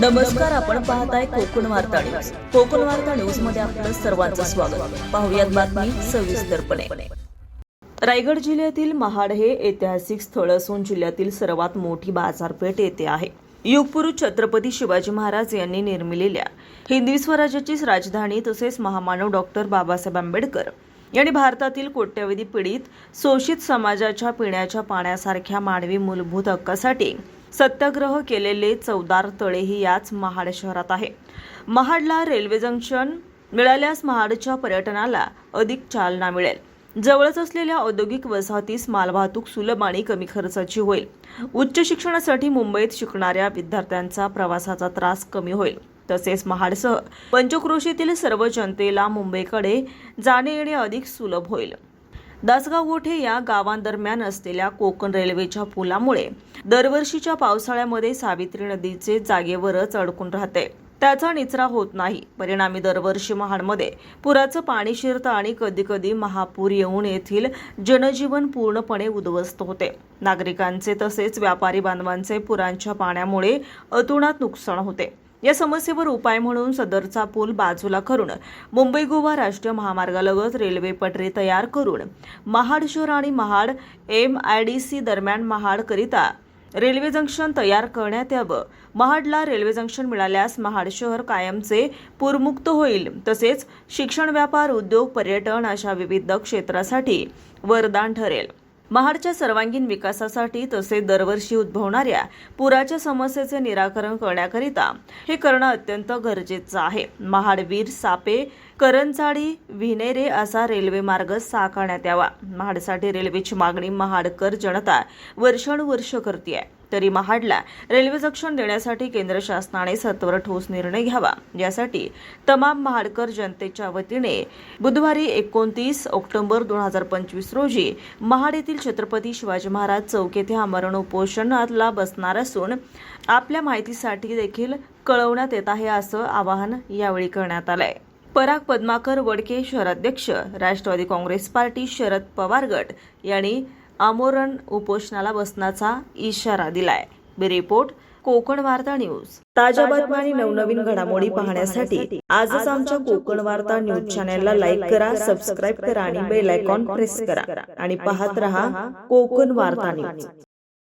नमस्कार आपण पाहताय कोकण वार्ता न्यूज. कोकण वार्ता न्यूजमध्ये आपलं सर्वांचं स्वागत. पाहुयात बातमी सविस्तरपणे रायगड जिल्ह्यातील महाड हे ऐतिहासिक स्थळ असून जिल्ह्यातील सर्वात मोठी बाजारपेठ येथे आहे. युगपुरुष छत्रपती शिवाजी महाराज यांनी निर्मिलेल्या हिंदवी स्वराज्याची राजधानी तसेच महामानव डॉक्टर बाबासाहेब आंबेडकर यांनी भारतातील कोट्यवधी पीडित शोषित समाजाच्या पिण्याच्या पाण्यासारख्या मानवी मूलभूत हक्कासाठी सत्याग्रह केलेले चौदार तळेही याच महाड शहरात आहे. महाडला रेल्वे जंक्शन मिळाल्यास महाडच्या पर्यटनाला अधिक चालना मिळेल. जवळच असलेल्या औद्योगिक वसाहतीस मालवाहतूक सुलभ आणि कमी खर्चाची होईल. उच्च शिक्षणासाठी मुंबईत शिकणाऱ्या विद्यार्थ्यांचा प्रवासाचा त्रास कमी होईल. तसेच महाडसह पंचक्रोशीतील सर्व जनतेला मुंबईकडे जाणे येणे अधिक सुलभ होईल. दासगाव गोठे या गावांदरम्यान असलेल्या कोकण रेल्वेच्या पुलामुळे दरवर्षीच्या पावसाळ्यामध्ये सावित्री नदीचे जागेवरच अडकून राहते. त्याचा निचरा होत नाही. परिणामी दरवर्षी महाडमध्ये पुराचं पाणी शिरतं आणि कधीकधी महापूर येऊन येथील जनजीवन पूर्णपणे उद्ध्वस्त होते. नागरिकांचे तसेच व्यापारी बांधवांचे पुरांच्या पाण्यामुळे अतुणात नुकसान होते. या समस्येवर उपाय म्हणून सदरचा पूल बाजूला करून मुंबई गोवा राष्ट्रीय महामार्गालगत रेल्वे पटरी तयार करून महाड शहर आणि Mahad M I D C दरम्यान महाडकरिता रेल्वे जंक्शन तयार करण्यात यावं. महाडला रेल्वे जंक्शन मिळाल्यास महाड शहर कायमचे पूरमुक्त होईल. तसेच शिक्षण व्यापार उद्योग पर्यटन अशा विविध क्षेत्रासाठी वरदान ठरेल. महाडच्या सर्वांगीण विकासासाठी तसेच दरवर्षी उद्भवणाऱ्या पुराच्या समस्येचे निराकरण करण्याकरिता हे करणं अत्यंत गरजेचं आहे. महाडवीर सापे करंचाडी विनेरे असा रेल्वे मार्ग साकारण्यात यावा. महाडसाठी रेल्वेची मागणी महाडकर जनता वर्षानुवर्ष करते तरी महाडला रेल्वे जंक्शन देण्यासाठी केंद्र शासनाने सत्वर ठोस निर्णय घ्यावा. यासाठी तमाम महाडकर जनतेच्या वतीने बुधवारी एकोणतीस ऑक्टोबर दोन हजार पंचवीस रोजी महाड येथील छत्रपती शिवाजी महाराज चौक येथे आमरण उपोषणाला बसणार असून आपल्या माहितीसाठी देखील कळवण्यात येत आहे असं आवाहन यावेळी करण्यात आलंय. पराग पद्माकर वडके शहराध्यक्ष राष्ट्रवादी काँग्रेस पार्टी शरद पवार गट यांनी आमोरण उपोषणाला बसण्याचा इशारा दिलाय. बी रिपोर्ट कोकण वार्ता न्यूज. ताज्या बातम्या आणि नवनवीन घडामोडी पाहण्यासाठी आजच आमच्या कोकण वार्ता न्यूज चॅनेलला लाईक करा सबस्क्राईब करा आणि बेल आयकॉन प्रेस करा. आणि पाहत रहा कोकण वार्ता न्यूज.